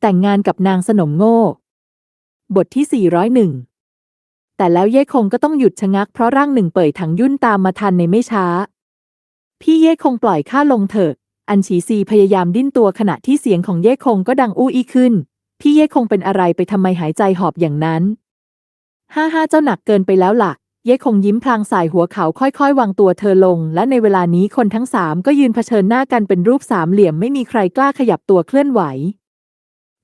แต่งงานกับนางสนมโง่ บทที่ 401 แต่แล้วเย่คงก็ต้องหยุดชะงักเพราะร่างหนึ่งเป่ยถังยุ่นตามมาทันในไม่ช้า พี่เย่คงปล่อยข้าลงเถอะ อันฉีซีพยายามดิ้นตัวขณะที่เสียงของเย่คงก็ดังอู้อีขึ้น พี่เย่คงเป็นอะไรไปทำไมหายใจหอบอย่างนั้น ห้าห้าเจ้าหนักเกินไปแล้วล่ะ เย่คงยิ้มพลางสายหัวเขาค่อยๆ วางตัวเธอลง และในเวลานี้คนทั้งสามก็ยืนเผชิญหน้ากันเป็นรูปสามเหลี่ยมไม่มีใครกล้าขยับตัวเคลื่อนไหว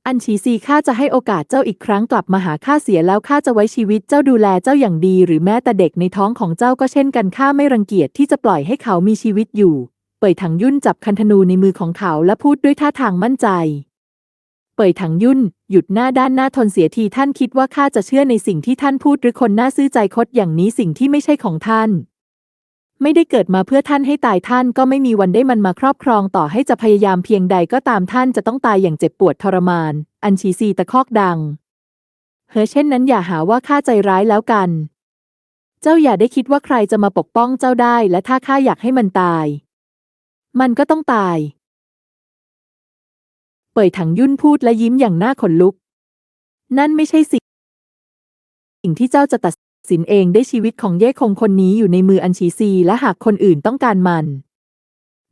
อันฉีซีข้าจะให้โอกาสเจ้าอีกครั้งกลับมาหาข้าเสียแล้วข้าจะไว้ชีวิตเจ้าดูแลเจ้าอย่างดี หรือแม้แต่เด็กในท้องของเจ้าก็เช่นกันข้าไม่รังเกียจที่จะปล่อยให้เขามีชีวิตอยู่ เป่ยถังยุ่นจับคันธนูในมือของเขาและพูดด้วยท่าทางมั่นใจ เป่ยถังยุ่น หยุดหน้าด้านหน้าทนเสียทีท่านคิดว่าข้าจะเชื่อในสิ่งที่ท่านพูดหรือคนหน้าซื่อใจคดอย่างนี้สิ่งที่ไม่ใช่ของท่าน ไม่ได้เกิดมาเพื่อท่านให้ตายท่านก็ไม่มีวันได้มันมาครอบครองต่อให้จะพยายามเพียงใดก็ตามท่านจะต้องตายอย่างเจ็บปวดทรมาน อันชีซีตะคอกดังเฮ้อเช่นนั้นอย่าหาว่าข้าใจร้ายแล้วกัน เจ้าอย่าได้คิดว่าใครจะมาปกป้องเจ้าได้ และถ้าข้าอยากให้มันตาย มันก็ต้องตาย เป่ยถังยุ่นพูดและยิ้มอย่างหน่าขนลุก นั่นไม่ใช่สิ่งที่เจ้าจะตัด สินเองได้ชีวิตของเย่คงคนนี้อยู่ในมืออันชีซี และหากคนอื่นต้องการมัน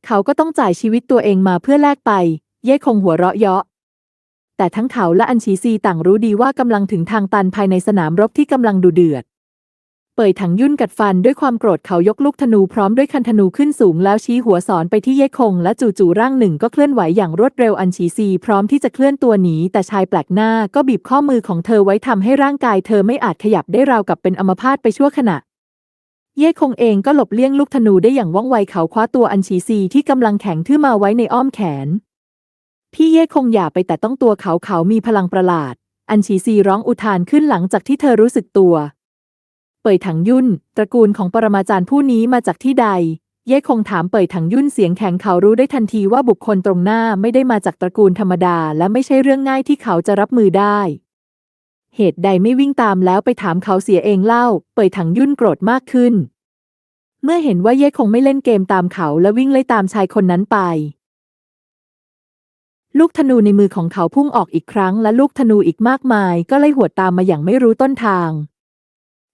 เขาก็ต้องจ่ายชีวิตตัวเองมาเพื่อแลกไป เย่คงหัวเราะเยาะ แต่ทั้งเขาและอันชีซีต่างรู้ดีว่ากำลังถึงทางตันภายในสนามรบที่กำลังดูเดือด เป่ยถังยุ่นกัดฟันด้วยความโกรธเขายกลูกธนูพร้อมด้วยคันธนูขึ้นสูงแล้วชี้หัวสอนไปที่เย่คง และจู่ๆร่างหนึ่งก็เคลื่อนไหวอย่างรวดเร็วอันชีซี พร้อมที่จะเคลื่อนตัวหนีแต่ชายแปลกหน้าก็บีบข้อมือของเธอไว้ทำให้ร่างกายเธอไม่อาจขยับได้ราวกับเป็นอัมพาตไปชั่วขณะ เย่คงเองก็หลบเลี่ยงลูกธนูได้อย่างว่องไวเขาคว้าตัวอันชีซีที่กำลังแข็งทื่อมาไว้ในอ้อมแขน พี่เย่คงอย่าไปแต่ต้องตัวเขาเขามีพลังประหลาด อันชีซีร้องอุทานขึ้นหลังจากที่เธอรู้สึกตัว เป่ยถังยุ่น ตระกูลของปรมาจารย์ผู้นี้มาจากที่ใด เย่คงถามเป่ยถังยุ่นเสียงแข็งเขารู้ได้ทันทีว่าบุคคลตรงหน้าไม่ได้มาจากตระกูลธรรมดา และไม่ใช่เรื่องง่ายที่เขาจะรับมือได้ เหตุใดไม่วิ่งตามแล้วไปถามเขาเสียเองเล่า เป่ยถังยุ่นโกรธมากขึ้น เมื่อเห็นว่าเย่คงไม่เล่นเกมตามเขาและวิ่งไล่ตามชายคนนั้นไปลูกธนูในมือของเขาพุ่งออกอีกครั้งและลูกธนูอีกมากมาย ก็ไล่หวดตามมาอย่างไม่รู้ต้นทาง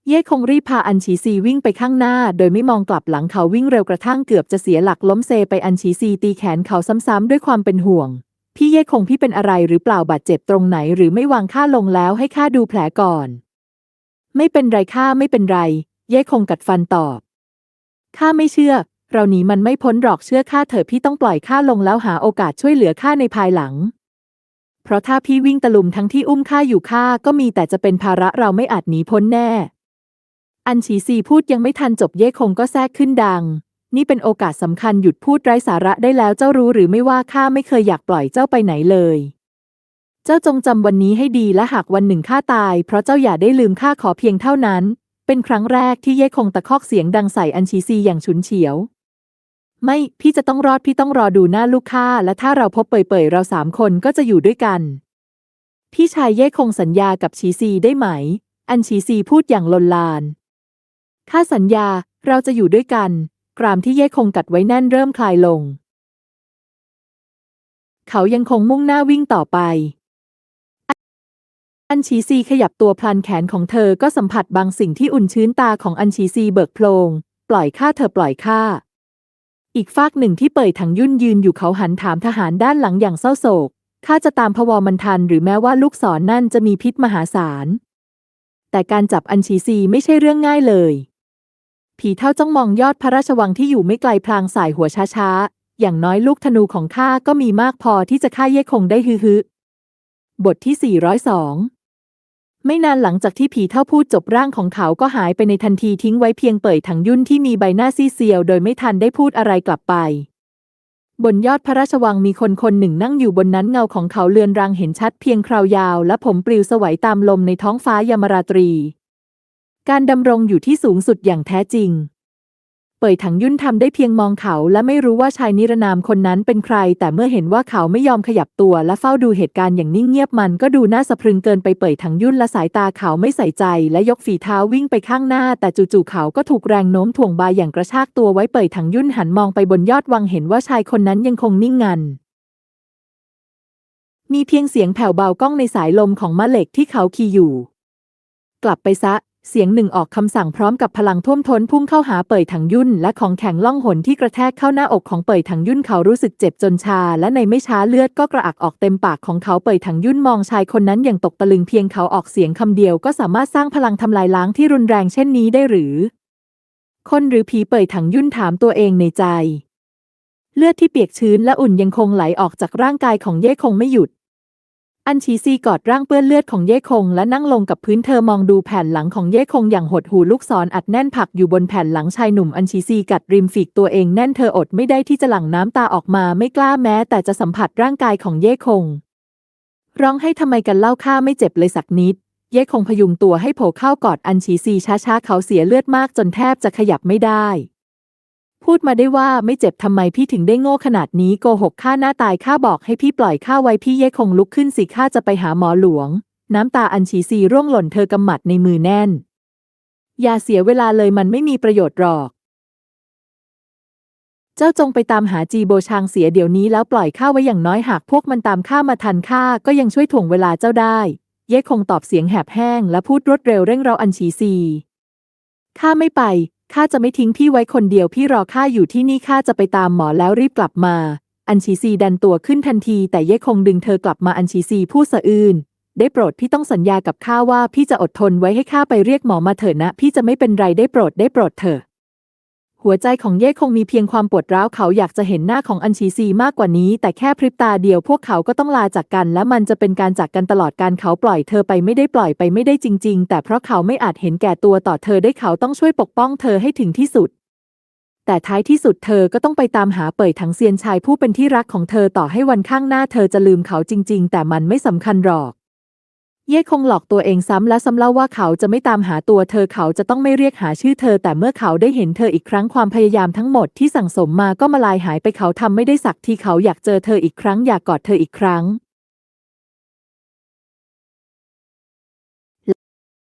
เย่คงรีบพาอันฉีซีวิ่งไปข้างหน้า โดยไม่มองกลับหลังเขาวิ่งเร็วกระทั่งเกือบจะเสียหลักล้มเซไปอันฉีซีตีแขนเขาซ้ำๆด้วยความเป็นห่วง พี่เย่คงพี่เป็นอะไรหรือเปล่าบาดเจ็บตรงไหนหรือไม่วางค่าลงแล้วให้ข้าดูแผลก่อน ไม่เป็นไรข้าไม่เป็นไร เย่คงกัดฟันตอบข้าไม่เชื่อ เราหนีมันไม่พ้นหรอกเชื่อข้าเถอะพี่ต้องปล่อยข้าลงแล้วหาโอกาสช่วยเหลือข้าในภายหลัง เพราะถ้าพี่วิ่งตะลุมทั้งที่อุ้มข้าอยู่ข้าก็มีแต่จะเป็นภาระเราไม่อาจหนีพ้นแน่ อันฉีซีพูดยังไม่ทันจบเย่คงก็แทรกขึ้นดัง นี่เป็นโอกาสสำคัญหยุดพูดไร้สาระได้แล้วเจ้ารู้หรือไม่ว่าข้าไม่เคยอยากปล่อยเจ้าไปไหนเลย เจ้าจงจำวันนี้ให้ดีและหากวันหนึ่งข้าตาย เพราะเจ้าอย่าได้ลืมข้าขอเพียงเท่านั้น เป็นครั้งแรกที่เย่คงตะคอกเสียงดังใส่อันชีซีอย่างฉุนเฉียว ไม่พี่จะต้องรอดพี่ต้องรอดูหน้าลูกข้าและถ้าเราพบเปื่อยๆเราสามคนก็จะอยู่ด้วยกัน พี่ชายเย่คงสัญญากับชีซีได้ไหม อันชีซีพูดอย่างลนลาน ข้าสัญญาเราจะอยู่ด้วยกัน กรามที่เย่คงกัดไว้แน่นเริ่มคลายลง เขายังคงมุ่งหน้าวิ่งต่อไป อันชีซีขยับตัวพลันแขนของเธอก็สัมผัสบางสิ่งที่อุ่นชื้นตาของอันชีซีเบิกโพลง ปล่อยข้าเธอปล่อยข้าอีกฟากหนึ่งที่เปิดถังยุ่นยืนอยู่เขาหันถามทหารด้านหลังอย่างเศร้าโศก ข้าจะตามพวมันทันหรือแม้ว่าลูกศรนนั่นจะมีพิษมหาศาล แต่การจับอันชีซีไม่ใช่เรื่องง่ายเลย ผีเท่าจ้องมองยอดพระราชวังที่อยู่ไม่ไกลพลางสายหัวช้าๆ อย่างน้อยลูกธนูของข้าก็มีมากพอที่จะฆ่าเย่คงได้ฮือฮึบทที่ 402 ไม่นานหลังจากที่ผีเท่าพูดจบร่างของเขาก็หายไปในทันทีทิ้งไว้เพียงเปิดถังยุ่นที่มีใบหน้าซีเซียว โดยไม่ทันได้พูดอะไรกลับไป บนยอดพระราชวังมีคนคนหนึ่งนั่งอยู่บนนั้นเงาของเขาเลือนรางเห็นชัดเพียงคราวยาว และผมปลิวสวัยตามลมในท้องฟ้ายามราตรี การดำรงอยู่ที่สูงสุดอย่างแท้จริง เป่ยถังยุ่นทำได้เพียงมองเขาและไม่รู้ว่าชายนิรนามคนนั้นเป็นใคร แต่เมื่อเห็นว่าเขาไม่ยอมขยับตัวและเฝ้าดูเหตุการณ์อย่างนิ่งเงียบมันก็ดูน่าสะพรึงเกินไปเป่ยถังยุ่นและสายตาเขาไม่ใส่ใจ และยกฝีเท้าวิ่งไปข้างหน้า แต่จู่ๆเขาก็ถูกแรงโน้มถ่วงบายอย่างกระชากตัวไว้เป่ยถังยุ่นหันมองไปบนยอดวังเห็นว่าชายคนนั้นยังคงนิ่งงันมีเพียงเสียงแผ่วเบาก้องในสายลมของมะเหล็กที่เขาขี่อยู่ กลับไปซะ เสียงหนึ่งออกคำสั่งพร้อมกับพลังท่วมท้นพุ่งเข้าหาเป่ยถังยุ่น และของแข็งล่องหนที่กระแทกเข้าหน้าอกของเป่ยถังยุ่นเขารู้สึกเจ็บจนชา และในไม่ช้าเลือดก็กระอักออกเต็มปากของเขาเป่ยถังยุ่นมองชายคนนั้นอย่างตกตะลึงเพียงเขาออกเสียงคำเดียวก็สามารถสร้างพลังทำลายล้างที่รุนแรงเช่นนี้ได้หรือ คนหรือผีเป่ยถังยุ่นถามตัวเองในใจ เลือดที่เปียกชื้นและอุ่นยังคงไหลออกจากร่างกายของเย่คงไม่หยุด อันชีซีกอดร่างเปื้อนเลือดของเย่คง และนั่งลงกับพื้นเธอมองดูแผ่นหลังของเย่คงอย่างหดหูลูกศรออัดแน่นผักอยู่บนแผ่นหลังชายหนุ่มอันชีซีกัดริมฝีกตัวเองแน่นเธออดไม่ได้ที่จะหลั่งน้ำตาออกมาไม่กล้าแม้ แต่จะสัมผัสร่างกายของเย่คง ร้องให้ทำไมกันเล่าข้าไม่เจ็บเลยสักนิด เย่คงพยุงตัวให้โผล่เข้ากอดอันชีซีช้าๆเขาเสียเลือดมากจนแทบจะขยับไม่ได้ พูดมาได้ว่าไม่เจ็บทำไมพี่ถึงได้โง่ขนาดนี้โกหกข้าหน้าตายข้าบอกให้พี่ปล่อยข้าไว้พี่เย่คงลุกขึ้นสิข้าจะไปหาหมอหลวง น้ำตาอันฉีซีร่วงหล่นเธอกำหมัดในมือแน่น อย่าเสียเวลาเลยมันไม่มีประโยชน์หรอก เจ้าจงไปตามหาจีโบชางเสียเดี๋ยวนี้แล้วปล่อยข้าไว้อย่างน้อยหากพวกมันตามข้ามาทันข้าก็ยังช่วยถ่วงเวลาเจ้าได้ เย่คงตอบเสียงแหบแห้งและพูดรวดเร็วเร่งเราอันฉีซีข้าไม่ไป ข้าจะไม่ทิ้งพี่ไว้คนเดียวพี่รอข้าอยู่ที่นี่ข้าจะไปตามหมอแล้วรีบกลับมา อันชีซีดันตัวขึ้นทันที แต่เย่คงดึงเธอกลับมาอันชีซีพูดสะอื้นได้โปรดพี่ต้องสัญญากับข้าว่าพี่จะอดทนไว้ให้ข้าไปเรียกหมอมาเถอะนะ พี่จะไม่เป็นไรได้โปรดได้โปรดเถอะ หัวใจของเย่คงมีเพียงความปวดร้าวเขาอยากจะเห็นหน้าของอันชีซีมากกว่านี้ แต่แค่พริบตาเดียวพวกเขาก็ต้องลาจากกัน และมันจะเป็นการจากกันตลอดการเขาปล่อยเธอไปไม่ได้ปล่อยไปไม่ได้จริง ๆ แต่เพราะเขาไม่อาจเห็นแก่ตัวต่อเธอได้เขาต้องช่วยปกป้องเธอให้ถึงที่สุด แต่ท้ายที่สุดเธอก็ต้องไปตามหาเป่ยถังเซียนชายผู้เป็นที่รักของเธอต่อให้วันข้างหน้าเธอจะลืมเขาจริง ๆ แต่มันไม่สำคัญหรอก เย่คงหลอกตัวเองซ้ำและซ้ำเล่าว่าเขาจะไม่ตามหาตัวเธอเขาจะต้องไม่เรียกหาชื่อเธอ แต่เมื่อเขาได้เห็นเธออีกครั้งความพยายามทั้งหมดที่สั่งสมมาก็มาลายหายไปเขาทำไม่ได้สักทีเขาอยากเจอเธออีกครั้งอยากกอดเธออีกครั้ง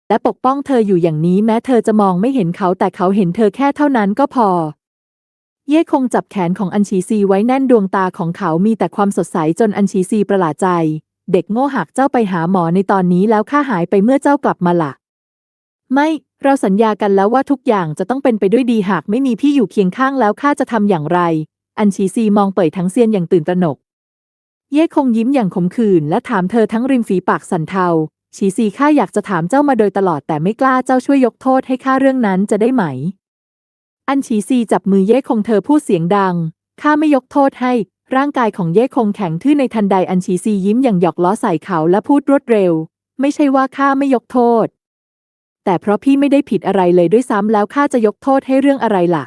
และปกป้องเธออยู่อย่างนี้แม้เธอจะมองไม่เห็นเขาแต่เขาเห็นเธอแค่เท่านั้นก็พอเย่คงจับแขนของอันชีซีไว้แน่นดวงตาของเขามีแต่ความสดใสจนอันชีซีประหลาดใจ เด็กโง่หักเจ้าไปหาหมอในตอนนี้แล้วข้าหายไปเมื่อเจ้ากลับมาละ่ะ ไม่ เราสัญญากันแล้วว่าทุกอย่างจะต้องเป็นไปด้วยดีหากไม่มีพี่อยู่เคียงข้างแล้วข้าจะทำอย่างไร อันชีซีมองเป่ยทั้งเซียนอย่างตื่นตระหนก เย่คงยิ้มอย่างขมขื่นและถามเธอทั้งริมฝีปากสันเทา ชีซีข้าอยากจะถามเจ้ามาโดยตลอดแต่ไม่กล้าเจ้าช่วยยกโทษให้ข้าเรื่องนั้นจะได้ไหม อันชีซีจับมือเย่คงเธอพูดเสียงดังข้าไม่ยกโทษให้ ร่างกายของเย่คงแข็งทื่อในทันใดอันชีซียิ้มอย่างหยอกล้อใส่เขาและพูดรวดเร็ว ไม่ใช่ว่าข้าไม่ยกโทษ แต่เพราะพี่ไม่ได้ผิดอะไรเลยด้วยซ้ำแล้วข้าจะยกโทษให้เรื่องอะไรล่ะ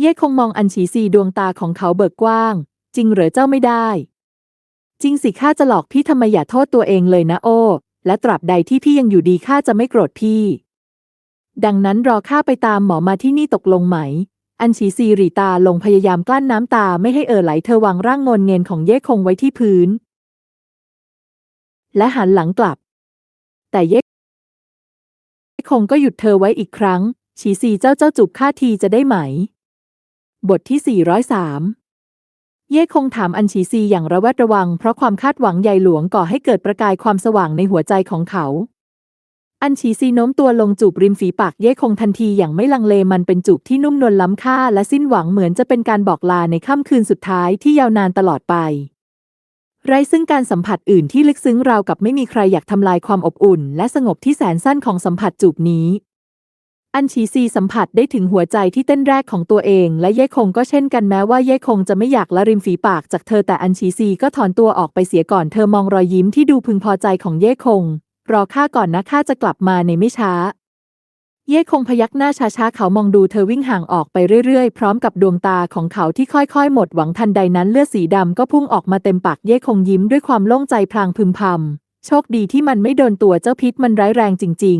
เย่คงมองอันชีซีดวงตาของเขาเบิกกว้าง จริงเหรอเจ้าไม่ได้ จริงสิข้าจะหลอกพี่ทำไมอย่าโทษตัวเองเลยนะโอ้และตราบใดที่พี่ยังอยู่ดีข้าจะไม่โกรธพี่ ดังนั้นรอข้าไปตามหมอมาที่นี่ตกลงไหม อันชีซีหรีตาลงพยายามกลั้นน้ำตาไม่ให้เอ่อไหลเธอวางร่างงนเงินของเย่คงไว้ที่พื้น และหันหลังกลับ แต่เย่คงก็หยุดเธอไว้อีกครั้งชีซีเจ้าเจ้าจูบข้าทีจะได้ไหม บทที่ 403 เย่คงถามอันชีซีอย่างระแวดระวังเพราะความคาดหวังใหญ่หลวงก่อให้เกิดประกายความสว่างในหัวใจของเขา อันชีซีโน้มตัวลงจูบริมฝีปากเย่คงทันทีอย่างไม่ลังเลมันเป็นจูบที่นุ่มนวลล้ำค่าและสิ้นหวังเหมือนจะเป็นการบอกลาในค่ำคืนสุดท้ายที่ยาวนานตลอดไป ไรซึ่งการสัมผัสอื่นที่ลึกซึ้งราวกับไม่มีใครอยากทำลายความอบอุ่น และสงบที่แสนสั้นของสัมผัสจูบนี้ อันชีซีสัมผัสได้ถึงหัวใจที่เต้นแรกของตัวเอง และเย่คงก็เช่นกันแม้ว่าเย่คงจะไม่อยากละริมฝีปากจากเธอแต่อันชีซีก็ถอนตัวออกไปเสียก่อนเธอมองรอยยิ้มที่ดูพึงพอใจของเย่คง รอข้าก่อนนะข้าจะกลับมาในไม่ช้า เย่คงพยักหน้าช้าๆเขามองดูเธอวิ่งห่างออกไปเรื่อยๆ พร้อมกับดวงตาของเขาที่ค่อยๆ หมดหวังทันใดนั้นเลือดสีดำก็พุ่งออกมาเต็มปากเย่คงยิ้มด้วยความโล่งใจพลางพึมพำโชคดีที่มันไม่โดนตัวเจ้าพิษมันร้ายแรงจริง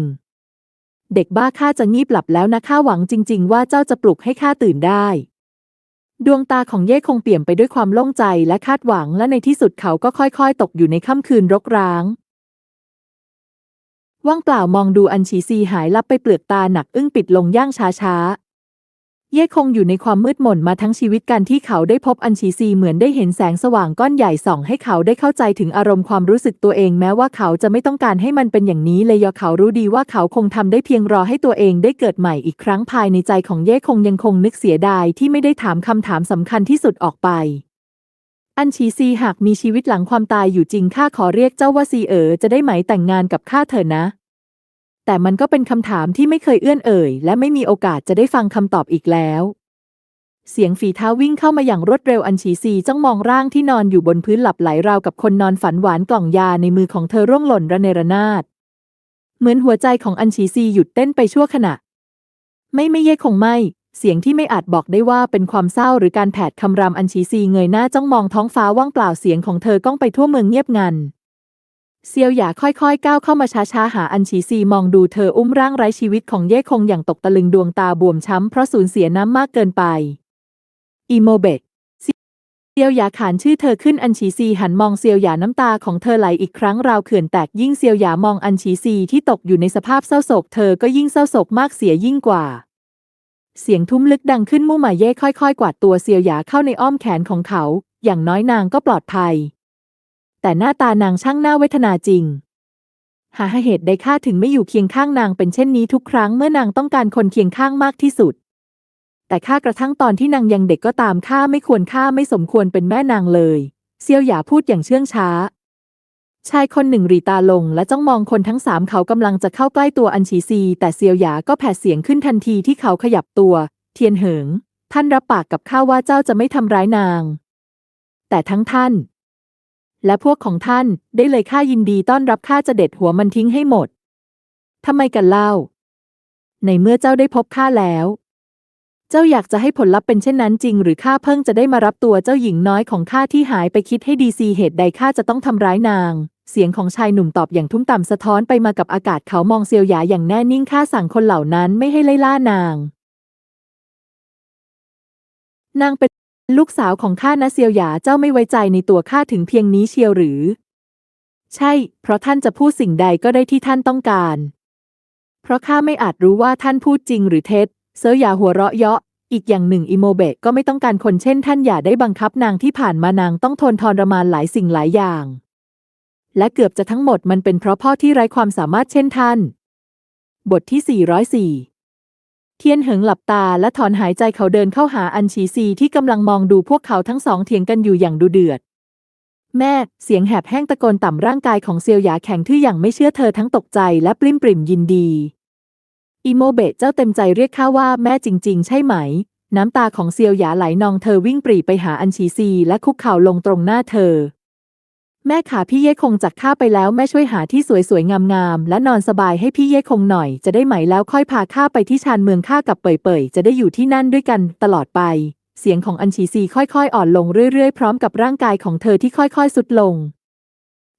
ๆ เด็กบ้าข้าจะงีบหลับแล้วนะข้าหวังจริง ๆ ว่าเจ้าจะปลุกให้ข้าตื่นได้ดวงตาของเย่คงเปี่ยมไปด้วยความโล่งใจและคาดหวังและในที่สุดเขาก็ค่อยๆ ตกอยู่ในค่ำคืนรกร้าง ว่างเปล่ามองดูอันชีซีหายลับไปเปลือกตาหนักอึ้งปิดลงย่างช้าเย่คงอยู่ในความมืดมนมาทั้งชีวิตการที่เขาได้พบอัญชีซีเหมือนได้เห็นแสงสว่างก้อนใหญ่ส่องให้เขาได้เข้าใจถึงอารมณ์ความรู้สึกตัวเองแม้ว่าเขาจะไม่ต้องการให้มันเป็นอย่างนี้เลยยอเขารู้ดีว่าเขาคงทำได้เพียงรอให้ตัวเองได้เกิดใหม่อีกครั้งภายในใจของเย่คงยังคงนึกเสียดายที่ไม่ได้ถามคำถามสำคัญที่สุดออกไป อัญชีซีหากมีชีวิตหลังความตายอยู่จริงข้าขอเรียกเจ้าว่าซีเอ๋อจะได้ไหมแต่งงานกับข้าเถอะนะ แต่มันก็เป็นคำถามที่ไม่เคยเอื้อนเอ่ย และไม่มีโอกาสจะได้ฟังคำตอบอีกแล้ว เสียงฝีเท้าวิ่งเข้ามาอย่างรวดเร็วอันฉีซีจ้องมองร่างที่นอนอยู่บนพื้นหลับไหลราวกับคนนอนฝันหวานกล่องยาในมือของเธอร่วงหล่นระเนระนาด เหมือนหัวใจของอันฉีซีหยุดเต้นไปชั่วขณะ ไม่ไม่เย่คงไม่ เสียงที่ไม่อาจบอกได้ว่าเป็นความเศร้าหรือการแผดคำรามอันฉีซีเงยหน้าจ้องมองท้องฟ้าว่างเปล่าเสียงของเธอก้องไปทั่วเมืองเงียบงัน เซียวหยาค่อยๆ ก้าวเข้ามาช้าๆหาอันฉีซีมองดูเธออุ้มร่างไร้ชีวิตของเย่คงอย่างตกตะลึงดวงตาบวมช้ำเพราะสูญเสียน้ำมากเกินไปอีโมเบตเซียวหยาขานชื่อเธอขึ้นอันฉีซีหันมองเซียวหยาน้ำตาของเธอไหลอีกครั้งราวเขื่อนแตกยิ่งเซียวหยามองอันฉีซีที่ตกอยู่ในสภาพเศร้าโศกเธอก็ยิ่งเศร้าโศกมากเสียยิ่งกว่า เสียงทุ้มลึกดังขึ้นมู่หมาเย่ค่อยๆ กวาดตัวเซียวหยาเข้าในอ้อมแขนของเขา อย่างน้อยนางก็ปลอดภัย แต่หน้าตานางช่างน่าเวทนาจริง หาเหตุใดข้าถึงไม่อยู่เคียงข้างนางเป็นเช่นนี้ทุกครั้งเมื่อนางต้องการคนเคียงข้างมากที่สุด แต่ข้ากระทั่งตอนที่นางยังเด็กก็ตามข้าไม่ควรข้าไม่สมควรเป็นแม่นางเลย เซียวหยาพูดอย่างเชื่องช้า ชายคนหนึ่งรีตาลงและจ้องมองคนทั้งสามเขากำลังจะเข้าใกล้ตัวอันฉีซี แต่เซียวหยาก็แผดเสียงขึ้นทันทีที่เขาขยับตัว เทียนเหิง ท่านรับปากกับข้าว่าเจ้าจะไม่ทำร้ายนาง แต่ทั้งท่าน และพวกของท่านได้เลยข้ายินดีต้อนรับข้าจะเด็ดหัวมันทิ้งให้หมดทำไมกันเล่า ในเมื่อเจ้าได้พบข้าแล้ว เจ้าอยากจะให้ผลลัพธ์เป็นเช่นนั้นจริง หรือข้าเพิ่งจะได้มารับตัวเจ้าหญิงน้อยของข้าที่หายไปคิดให้ดีซีเหตุใดข้าจะต้องทำร้ายนาง เสียงของชายหนุ่มตอบอย่างทุ้มต่ำสะท้อนไปมากับอากาศเขามองเซียวหยาอย่างแน่นิ่งข้าสั่งคนเหล่านั้นไม่ให้ไล่ล่านาง นางเป็นลูกสาวของข้านะเซียวหยาเจ้าไม่ไว้ใจในตัวข้าถึงเพียงนี้เชียวหรือ ใช่ เพราะท่านจะพูดสิ่งใดก็ได้ที่ท่านต้องการ เพราะข้าไม่อาจรู้ว่าท่านพูดจริงหรือเท็จ เซอหยาหัวเราะเยาะ อีกอย่างหนึ่งอิโมเบะก็ไม่ต้องการคนเช่นท่านอย่าได้บังคับนางที่ผ่านมานางต้องทนทรมานหลายสิ่งหลายอย่าง และเกือบจะทั้งหมดมันเป็นเพราะพ่อที่ไร้ความสามารถเช่นท่าน บทที่ 404เทียนเหิงหลับตาและถอนหายใจเขาเดินเข้าหาอันชีซีที่กำลังมองดูพวกเขาทั้งสองเถียงกันอยู่อย่างดูเดือด แม่ เสียงแหบแห้งตะโกนต่ำร่างกายของเซียวหยาแข็งทื่ออย่างไม่เชื่อเธอทั้งตกใจและปลิ้มปริ่มยินดี อีโมเบะเจ้าเต็มใจเรียกข้าว่าแม่จริง ๆ ใช่ไหม น้ำตาของเซียวหยาไหลนองเธอวิ่งปรีไปหาอันชีซีและคุกเข่าลงตรงหน้าเธอ แม่ขาพี่เย่คงจากข้าไปแล้วแม่ช่วยหาที่สวยๆ งามๆ และนอนสบายให้พี่เย่คงหน่อยจะได้ไหมแล้วค่อยพาข้าไปที่ชานเมืองข้ากับเป่ยเป่ยๆจะได้อยู่ที่นั่นด้วยกันตลอดไป เสียงของอันชีซีค่อยๆ อ่อนลงเรื่อยๆ พร้อมกับร่างกายของเธอที่ค่อยๆสุดลง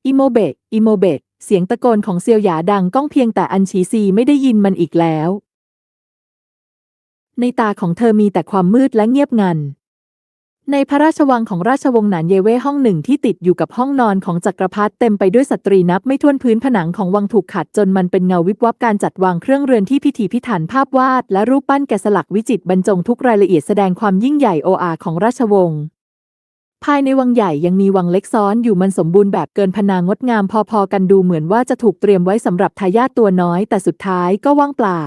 อิโมเบะอิโมเบะ เสียงตะโกนของเซียวหยาดังก้องเพียงแต่อันชีซีไม่ได้ยินมันอีกแล้ว ในตาของเธอมีแต่ความมืดและเงียบงัน ในพระราชวังของราชวงศ์หนานเยเว่ห้องหนึ่งที่ติดอยู่กับห้องนอนของจักรพรรดิเต็มไปด้วยสตรีนับไม่ถ้วนพื้นผนังของวังถูกขัดจนมันเป็นเงาวิบวับการจัดวางเครื่องเรือนที่พิถีพิถันภาพวาดและรูปปั้นแกะสลักวิจิตรบรรจงทุกรายละเอียดแสดงความยิ่งใหญ่โออาของราชวงศ์ ภายในวังใหญ่ยังมีวังเล็กซ้อนอยู่มันสมบูรณ์แบบเกินพนางงดงามพอๆกันดูเหมือนว่าจะถูกเตรียมไว้สำหรับทายาทตัวน้อย แต่สุดท้ายก็ว่างเปล่า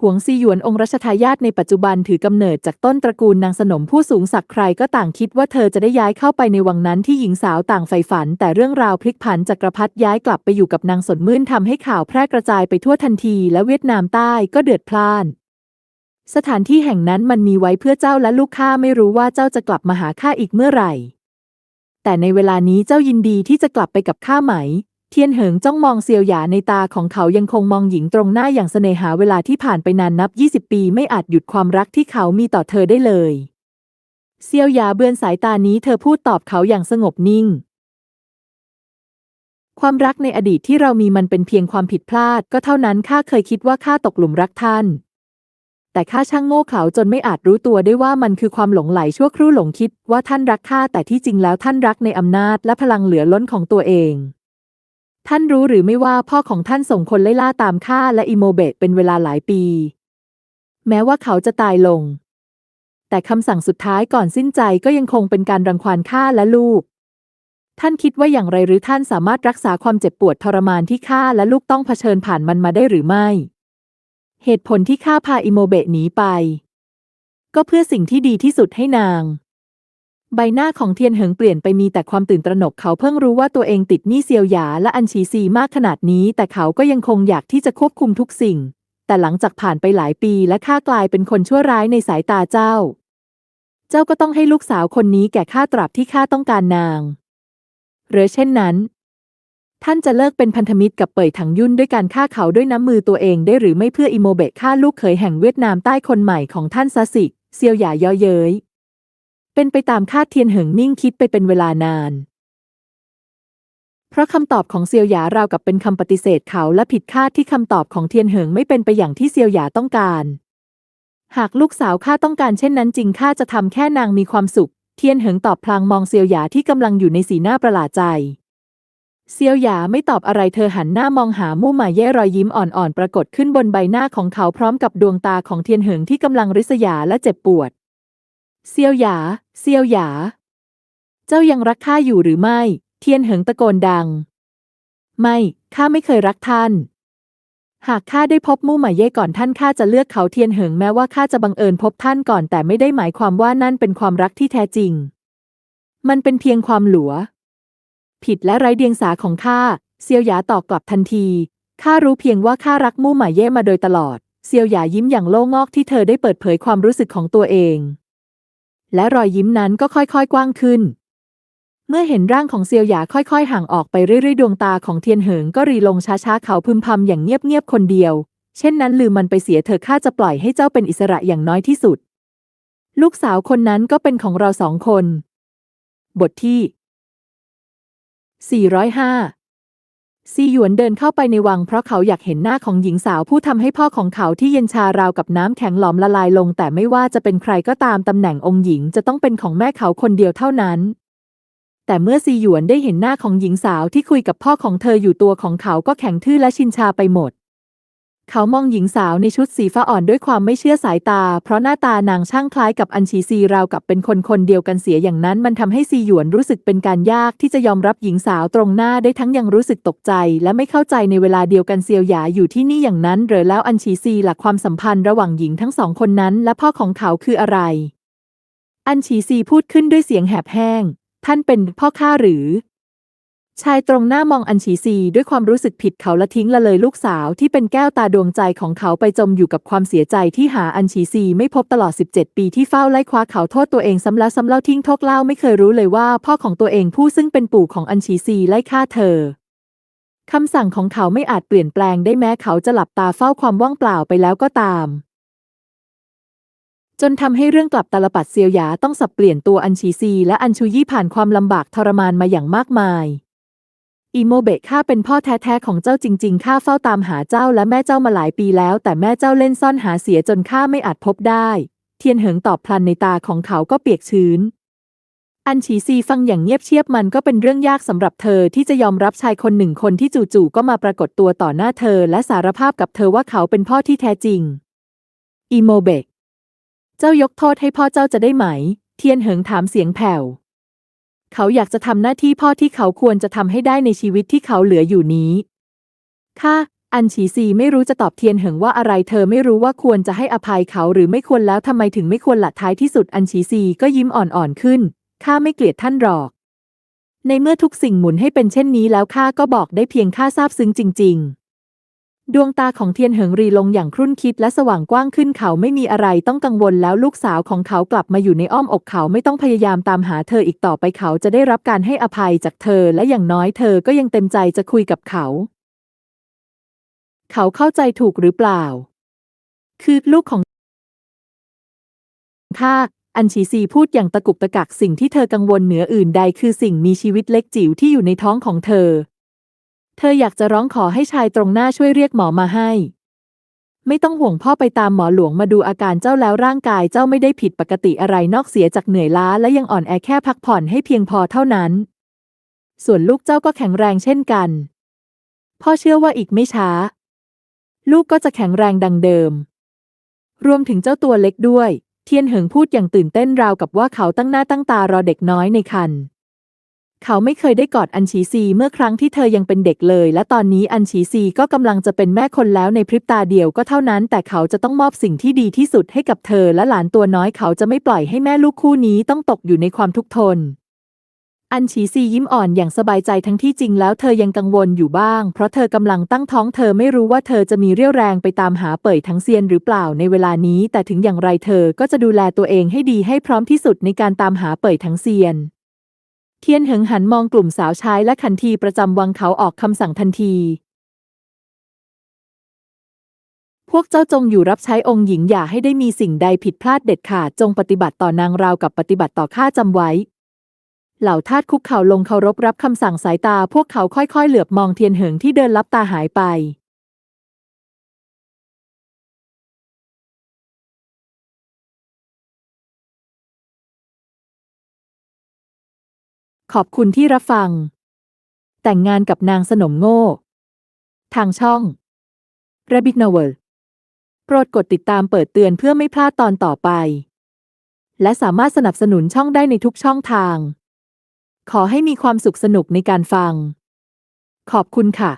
หวงซีหยวนองค์รัชทายาทในปัจจุบันถือกำเนิดจากต้นตระกูลนางสนมผู้สูงศักดิ์ใครก็ต่างคิดว่าเธอจะได้ย้ายเข้าไปในวังนั้นที่หญิงสาวต่างใฝ่ฝัน แต่เรื่องราวพลิกผันจักรพรรดิย้ายกลับไปอยู่กับนางสนมื่นทำให้ข่าวแพร่กระจายไปทั่วทันที และเวียดนามใต้ก็เดือดพล่าน สถานที่แห่งนั้นมันมีไว้เพื่อเจ้าและลูกข้าไม่รู้ว่าเจ้าจะกลับมาหาข้าอีกเมื่อไหร่ แต่ในเวลานี้เจ้ายินดีที่จะกลับไปกับข้าไหม เทียนเหิงจ้องมองเซียวหยาในตาของเขายังคงมองหญิงตรงหน้าอย่างเสน่หาเวลาที่ผ่านไปนานนับ 20 ปีไม่อาจหยุดความรักที่เขามีต่อเธอได้เลย เซียวหยาเบือนสายตานี้เธอพูดตอบเขาอย่างสงบนิ่งความรักในอดีตที่เรามีมันเป็นเพียงความผิดพลาด ก็เท่านั้นข้าเคยคิดว่าข้าตกหลุมรักท่าน แต่ข้าช่างโง่เขลาจนไม่อาจรู้ตัวได้ว่ามันคือความหลงไหลชั่วครู่หลงคิดว่าท่านรักข้าแต่ที่จริงแล้วท่านรักในอำนาจและพลังเหลือล้นของตัวเอง ท่านรู้หรือไม่ว่าพ่อของท่านส่งคนไล่ล่าตามข้าและอิโมเบะเป็นเวลาหลายปี แม้ว่าเขาจะตายลง แต่คำสั่งสุดท้ายก่อนสิ้นใจก็ยังคงเป็นการรังควานข้าและลูก ท่านคิดว่าอย่างไรหรือท่านสามารถรักษาความเจ็บปวดทรมานที่ข้าและลูกต้องเผชิญผ่านมันมาได้หรือไม่ เหตุผลที่ข้าพาอิโมเบะหนีไป ก็เพื่อสิ่งที่ดีที่สุดให้นาง ใบหน้าของเทียนเหิงเปลี่ยนไปมีแต่ความตื่นตระหนกเขาเพิ่งรู้ว่าตัวเองติดหนี้เซียวหยาและอันชีซีมากขนาดนี้ แต่เขาก็ยังคงอยากที่จะควบคุมทุกสิ่ง แต่หลังจากผ่านไปหลายปีและข้ากลายเป็นคนชั่วร้ายในสายตาเจ้า เจ้าก็ต้องให้ลูกสาวคนนี้แก่ข้าตราบที่ข้าต้องการนางหรือเช่นนั้น ท่านจะเลิกเป็นพันธมิตรกับเป่ยถังยุ่นด้วยการฆ่าเขาด้วยน้ำมือตัวเองได้หรือไม่เพื่ออิโมเบะฆ่าลูกเขยแห่งเวียดนามใต้คนใหม่ของท่านซาสิเซียวหยาย่อเย้ย เป็นไปตามคาดเทียนเหิงนิ่งคิดไปเป็นเวลานาน เพราะคำตอบของเซียวหยาราวกับเป็นคำปฏิเสธเขาและผิดคาดที่คำตอบของเทียนเหิงไม่เป็นไปอย่างที่เซียวหยาต้องการ หากลูกสาวข้าต้องการเช่นนั้นจริงข้าจะทำแค่นางมีความสุข เทียนเหิงตอบพลางมองเซียวหยาที่กำลังอยู่ในสีหน้าประหลาดใจ เซียวหยาไม่ตอบอะไรเธอหันหน้ามองหามู่หมาเย่รอยยิ้มอ่อนๆ ปรากฏขึ้นบนใบหน้าของเขาพร้อมกับดวงตาของเทียนเหิงที่กำลังริษยาและเจ็บปวด เซียวหยา เซียวหยา เจ้ายังรักข้าอยู่หรือไม่ เทียนเหิงตะโกนดัง ไม่ข้าไม่เคยรักท่าน หากข้าได้พบมู่หมาเย่ก่อนท่านข้าจะเลือกเขาเทียนเหิงแม้ว่าข้าจะบังเอิญพบท่านก่อนแต่ไม่ได้หมายความว่านั่นเป็นความรักที่แท้จริง มันเป็นเพียงความหลัว ผิดและไร้เดียงสาของข้าเซียวหยาตอบกลับทันทีข้ารู้เพียงว่าข้ารักมู่หมาเย่มาโดยตลอด เซียวหยายิ้มอย่างโล่งอกที่เธอได้เปิดเผยความรู้สึกของตัวเอง และรอยยิ้มนั้นก็ค่อยๆ กว้างขึ้น เมื่อเห็นร่างของเซียวหยาค่อยๆ ห่างออกไปเรื่อยๆ ดวงตาของเทียนเหิงก็รีลงช้าๆ เขาพึมพำอย่างเงียบๆ คนเดียว เช่นนั้นลืมมันไปเสียเถอะข้าจะปล่อยให้เจ้าเป็นอิสระอย่างน้อยที่สุด ลูกสาวคนนั้นก็เป็นของเราสองคน บทที่ 405ซีหยวนเดินเข้าไปในวังเพราะเขาอยากเห็นหน้าของหญิงสาวผู้ทำให้พ่อของเขาที่เย็นชาราวกับน้ำแข็งหลอมละลายลง แต่ไม่ว่าจะเป็นใครก็ตามตำแหน่งองค์หญิงจะต้องเป็นของแม่เขาคนเดียวเท่านั้นแต่เมื่อซีหยวนได้เห็นหน้าของหญิงสาวที่คุยกับพ่อของเธออยู่ตัวของเขาก็แข็งทื่อและชินชาไปหมด เขามองหญิงสาวในชุดสีฟ้าอ่อนด้วยความไม่เชื่อสายตา เพราะหน้าตานางช่างคล้ายกับอัญชีซีราวกับเป็นคนคนเดียวกันเสียอย่างนั้นมันทำให้ซีหยวนรู้สึกเป็นการยากที่จะยอมรับหญิงสาวตรงหน้าได้ทั้งยังรู้สึกตกใจ และไม่เข้าใจในเวลาเดียวกันเซียวหยาอยู่ที่นี่อย่างนั้นหรือแล้วอัญชีซีหลักความสัมพันธ์ระหว่างหญิงทั้งสองคนนั้น และพ่อของเขาคืออะไร อัญชีซีพูดขึ้นด้วยเสียงแหบแห้ง ท่านเป็นพ่อข้าหรือ ชายตรงหน้ามองอัญชีซีด้วยความรู้สึกผิดเขาละทิ้งละเลยลูกสาวที่เป็นแก้วตาดวงใจของเขาไปจมอยู่กับความเสียใจที่หาอัญชีซีไม่พบตลอด 17 ปีที่เฝ้าไล่คว้าเขาโทษตัวเองซ้ำแล้วซ้ำเล่าทิ้งทษเล่าไม่เคยรู้เลยว่าพ่อของตัวเองผู้ซึ่งเป็นปู่ของอัญชีซีไล่ฆ่าเธอคำสั่งของเขาไม่อาจเปลี่ยนแปลงได้แม้เขาจะหลับตาเฝ้าความว่างเปล่าไปแล้วก็ตาม จนทำให้เรื่องกลับตาลปัดเซียวหยาต้องสับเปลี่ยนตัวอัญชีซีและอัญชูยี่ผ่านความลำบากทรมานมาอย่างมากมาย อีโมเบะข้าเป็นพ่อแท้ๆของเจ้าจริง ๆ ข้าเฝ้าตามหาเจ้าและแม่เจ้ามาหลายปีแล้ว แต่แม่เจ้าเล่นซ่อนหาเสียจนข้าไม่อาจพบได้ เทียนเหิงตอบพลันในตาของเขาก็เปียกชื้น อันฉีซีฟังอย่างเงียบเชียบมันก็เป็นเรื่องยากสำหรับเธอที่จะยอมรับชายคนหนึ่งคนที่จู่ๆก็มาปรากฏตัวต่อหน้าเธอ และสารภาพกับเธอว่าเขาเป็นพ่อที่แท้จริง อีโมเบะ เจ้ายกโทษให้พ่อเจ้าจะได้ไหม เทียนเหิงถามเสียงแผ่ว เขาอยากจะทำหน้าที่พ่อที่เขาควรจะทำให้ได้ในชีวิตที่เขาเหลืออยู่นี้ ค่ะ อันฉีซีไม่รู้จะตอบเทียนเหิงว่าอะไร เธอไม่รู้ว่าควรจะให้อภัยเขาหรือไม่ควรแล้วทำไมถึงไม่ควรละท้ายที่สุดอันฉีซีก็ยิ้มอ่อนๆขึ้น ข้าไม่เกลียดท่านหรอก ในเมื่อทุกสิ่งหมุนให้เป็นเช่นนี้แล้วข้าก็บอกได้เพียงข้าซาบซึ้งจริง ๆ ดวงตาของเทียนเหิงรีลงอย่างครุ่นคิดและสว่างกว้างขึ้นเขาไม่มีอะไรต้องกังวลแล้วลูกสาวของเขากลับมาอยู่ในอ้อมอกเขาไม่ต้องพยายามตามหาเธออีกต่อไปเขาจะได้รับการให้อภัยจากเธอและอย่างน้อยเธอก็ยังเต็มใจจะคุยกับเขา เขาเข้าใจถูกหรือเปล่า คือลูกของข้าอันฉีซีพูดอย่างตะกุกตะกักสิ่งที่เธอกังวลเหนืออื่นใดคือสิ่งมีชีวิตเล็กจิ๋วที่อยู่ในท้องของเธอ เธออยากจะร้องขอให้ชายตรงหน้าช่วยเรียกหมอมาให้ ไม่ต้องห่วงพ่อไปตามหมอหลวงมาดูอาการเจ้าแล้วร่างกายเจ้าไม่ได้ผิดปกติอะไรนอกเสียจากเหนื่อยล้าและยังอ่อนแอแค่พักผ่อนให้เพียงพอเท่านั้น ส่วนลูกเจ้าก็แข็งแรงเช่นกัน พ่อเชื่อว่าอีกไม่ช้า ลูกก็จะแข็งแรงดังเดิม รวมถึงเจ้าตัวเล็กด้วย เทียนเหิงพูดอย่างตื่นเต้นราวกับว่าเขาตั้งหน้าตั้งตารอเด็กน้อยในคัน เขาไม่เคยได้กอดอันชีซีเมื่อครั้งที่เธอยังเป็นเด็กเลย และตอนนี้อันชีซีก็กำลังจะเป็นแม่คนแล้วในพริบตาเดียวก็เท่านั้น แต่เขาจะต้องมอบสิ่งที่ดีที่สุดให้กับเธอและหลานตัวน้อยเขาจะไม่ปล่อยให้แม่ลูกคู่นี้ต้องตกอยู่ในความทุกข์ทน อันฉีซียิ้มอ่อนอย่างสบายใจทั้งที่จริงแล้วเธอยังกังวลอยู่บ้าง เพราะเธอกำลังตั้งท้องเธอไม่รู้ว่าเธอจะมีเรี่ยวแรงไปตามหาเป่ยทั้งเซียนหรือเปล่าในเวลานี้ แต่ถึงอย่างไรเธอก็จะดูแลตัวเองให้ดีให้พร้อมที่สุดในการตามหาเป่ยทั้งเซียน ทียนเหิงหันมองกลุ่มสาวใช้และขันทีประจำวังเขาออกคำสั่งทันที พวกเจ้าจงอยู่รับใช้องค์หญิงอย่าให้ได้มีสิ่งใดผิดพลาดเด็ดขาดจงปฏิบัติต่อนางราวกับปฏิบัติต่อข้าจำไว้ เหล่าทาสคุกเข่าลงเคารพรับคำสั่งสายตาพวกเขาค่อยๆ เหลือบมองเทียนเหิงที่เดินลับตาหายไป ขอบคุณที่รับฟัง แต่งงานกับนางสนมโง่ ทางช่อง Rabbit Novel โปรดกดติดตามเปิดเตือนเพื่อไม่พลาดตอนต่อไป และสามารถสนับสนุนช่องได้ในทุกช่องทาง ขอให้มีความสุขสนุกในการฟัง ขอบคุณค่ะ